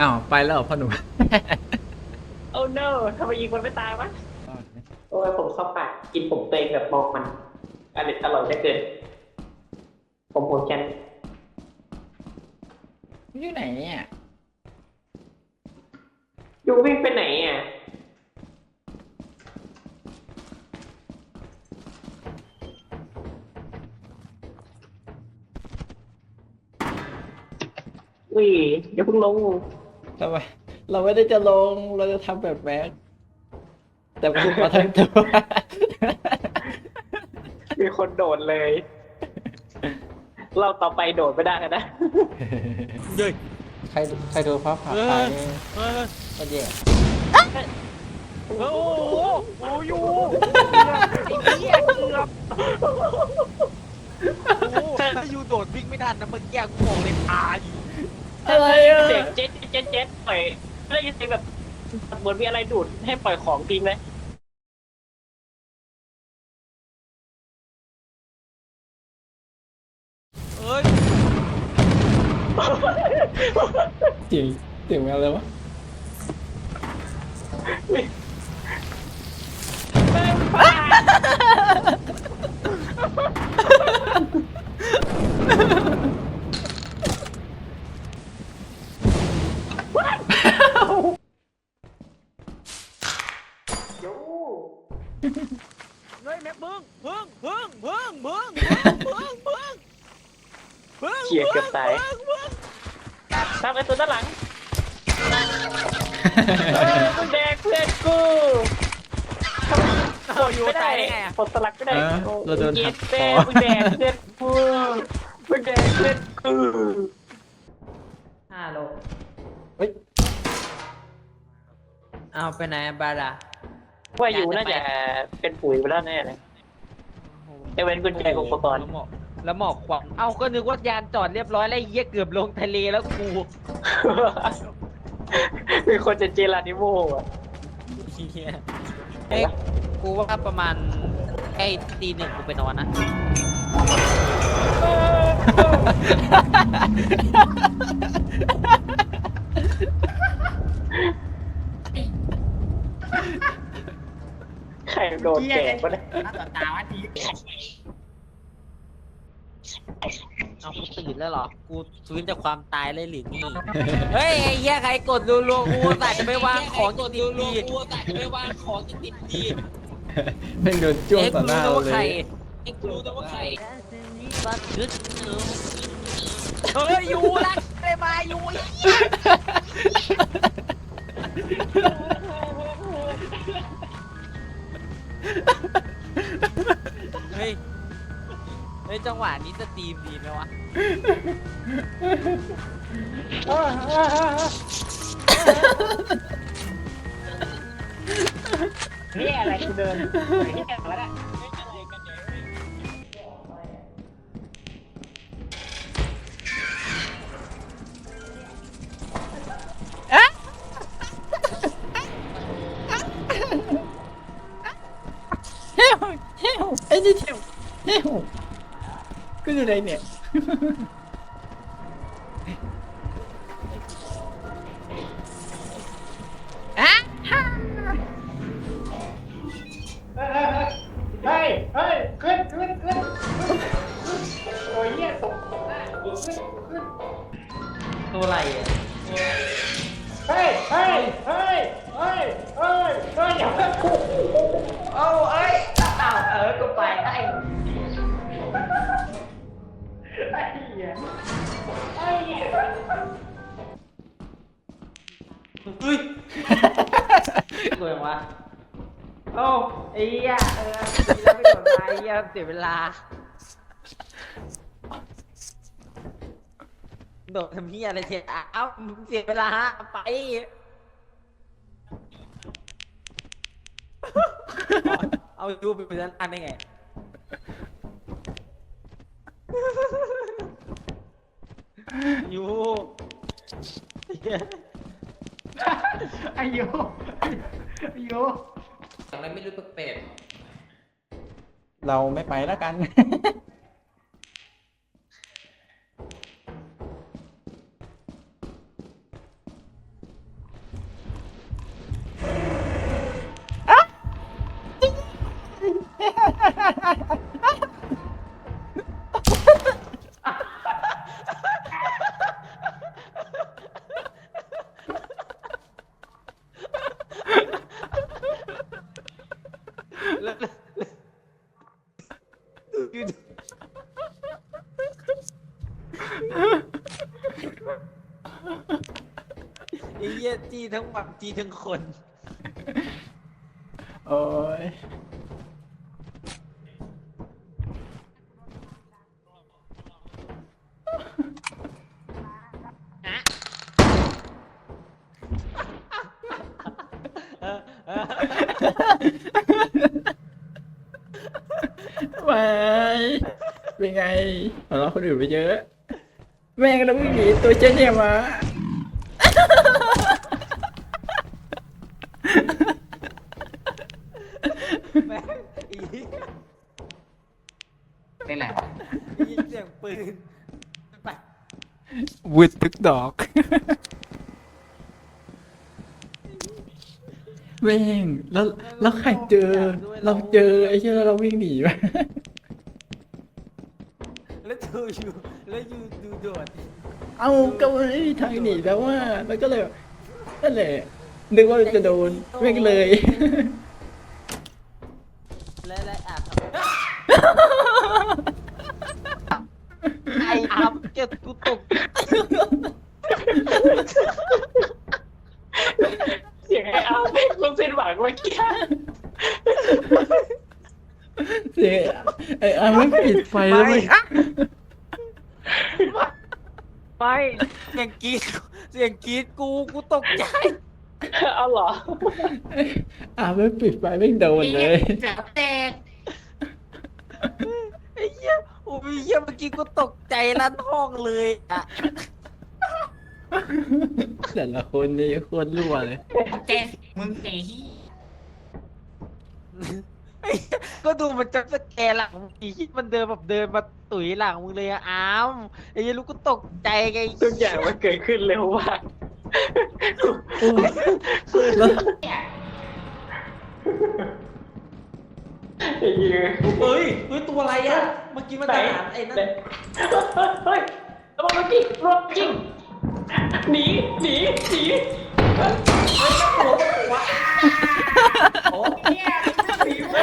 อ้าวไปแล้วเหรอพ่อหนุ่ม โอ้ no ทำไมยิงมันไม่ตายวะ โอ้ยผมเข้าปากกินผมตัวเองแบบมองมันอร่อยอร่อยเหลือเกิน ผมหัวแคนอยู่ไหนเนี่ยยูวิ่งไปไหนอะ อุ้ยอย่าเพิ่งลง ทำไมเราไม่ได้จะลง เราจะทำแบบแบ็คแต่พูดมาทั้งตัวมีคนโดดเลย เราต่อไปโดดไม่ได้แล้วนะ เย้ยใครใครโดนฟ้าผ่าเออตายเออก็แย่โอ้โหโอ้ยูไอ้เหี้ยเกือบโอ้ถ้ายูโดดวิ่งไม่ทันนะเมื่อกี้กูบอกเลยตาย อะไรอะเสียงเจ็ดเจ็ดเจ็ดปล่อยไม่ได้ยินเสียงแบบเหมือนมีอะไรดูดให้ปล่อยของทิ้งเลยเอ้ยเสียงเสียงอะไรวะ ยเกือบตายพึ่งพึ่งตามไอ้ตัวด้านหลังเออมึงแดกเพื่อนกูโอ้ยูตายได้ไงอะกดสลักก็ได้เออโอ้เราโดนเย็หัดกเต้คอมึงแดกเพื่อนกูมึงแดกเพื่อนกูห้าโลเฮ้ย เอาไปไหนอะบาดาว่าอยู่น่าจะเป็นปุ๋ยไปแล้วแน่เลยไอเว้นกุญแจของอุปกรณ์แล้วหมอก แล้วหมอกควันเอ้าก็นึกว่ายานจอดเรียบร้อยแล้วไอ้เหี้ยเกือบลงทะเลแล้วกูมีคนจะเจลานิโมอะเหี้ยเอ้ยกูว่าประมาณใกล้ตีหนึ่งกูไปนอนนะ ใครโดนแจกวะเนี่ยตาวันดี เอากูตื่นแล้วเหรอ กูฟื้นจากความตายเลยหรือนี่ เฮ้ยไอ้เหี้ยใครกดรัวๆกูแต่จะไปวางของกดรัวๆกูแต่จะไปวางของติดดีแม่งโดนจ้วงเอ๊ะต่อกูหน้ารู้เรานะว่าเลใครยเอ๊ะกูรู้นะว่าใครเฮ้ยยูรักได้มายู จังหวะนี้สตรีมดีไหมวะนี่อะไรกูเดินนี่แกแล้วะเฮ้ยเฮ้ยไอ้นี่เที่ยวเฮ้ย ก็อยู่ไหนเนี่ยเฮ้ยเฮ้ยขึ้นขึ้นขึ้นโอ้ยเนี่ยตกหน้าขึ้นขึ้นตัวอะไรอะเฮ้ยเฮ้ยเฮ้ยเฮ้ยเฮ้ยเฮ้ยอย่าเพิ่งกูโอ้เอ้ยอ้าวเออกูไปได้ ไอ้เหี้ยไอ้เหี้ยเฮ้ยกูยังวะโอ้ไอ้เหี้ยเออไม่โดนไปเหี้ยเสียเวลาโดดทำเฮียอะไรเทียอ้ามึงเสียเวลาไปเอายูไปเป็นอันได้ไง ยูไอ้โยไอ้โยอะไรไม่รู้เป็ดเราไม่ไปแล้วกัน ไอ้เหี้ยจี้ทั้งวันจี้ทั้งคน โอ้ยไปเป็นไงหัวเราะคนอื่นไปเยอะ แม่งก็ต้องวิ่งหนีตัวเจ๊เนี่ยมา แม่งอี นี่แหละ ยินเสียง ปืนไปวุดทุกดอกแม่งแล้วแล้วใครเจอ เราเจอไอ้เชี่ยแล้วเราวิ่งหนีไปแล้วดูอยู่แล้วอยู่ดูโดดเอ้าก็ไม่มีทางหนีแล้วว่าแล้วก็เลยนั่นแหละนึกว่าจะโดนแม่งเลย และและอาบไอ้อับ เจ็ดกูตกเสียงไอ้เอาเป็นลมเส้นหวังเมื่อกี้เสียไอ้อาไม่งปิดไฟแล้วมันไม่เสียงกรีดเสียงกรีดกูกูตกใจเอาเหรออาไม่งปิดไฟไม่งโดนเลยไอ้เหี้ยโอ้ย เหี้ยเมื่อกี้กูตกใจลั่นห้องเลยอะแต่ละคนนี่โคตรรั่วเลยไอ้เหี้ยก็ดูมันจะสแกนหลังมึงอีที่มันเดินแบบเดินมาตุ๋ยหลังมึงเลยอะอ้ามไอ้เหี้ยลูกกูตกใจไงทุกอย่างมันเกิดขึ้นเร็วมากโอ้ยแล้ว ไอ้เหี้ยเฮ้ยเฮ้ยตัวอะไรอะ เมื่อกี้มันไหนทหารไอ้นั่นเฮ้ยระวังรถจริงรถจริงหนีหนีหนีเฮ้ยเฮ้ยหัวหัวโอ้เนี่ยหนีไป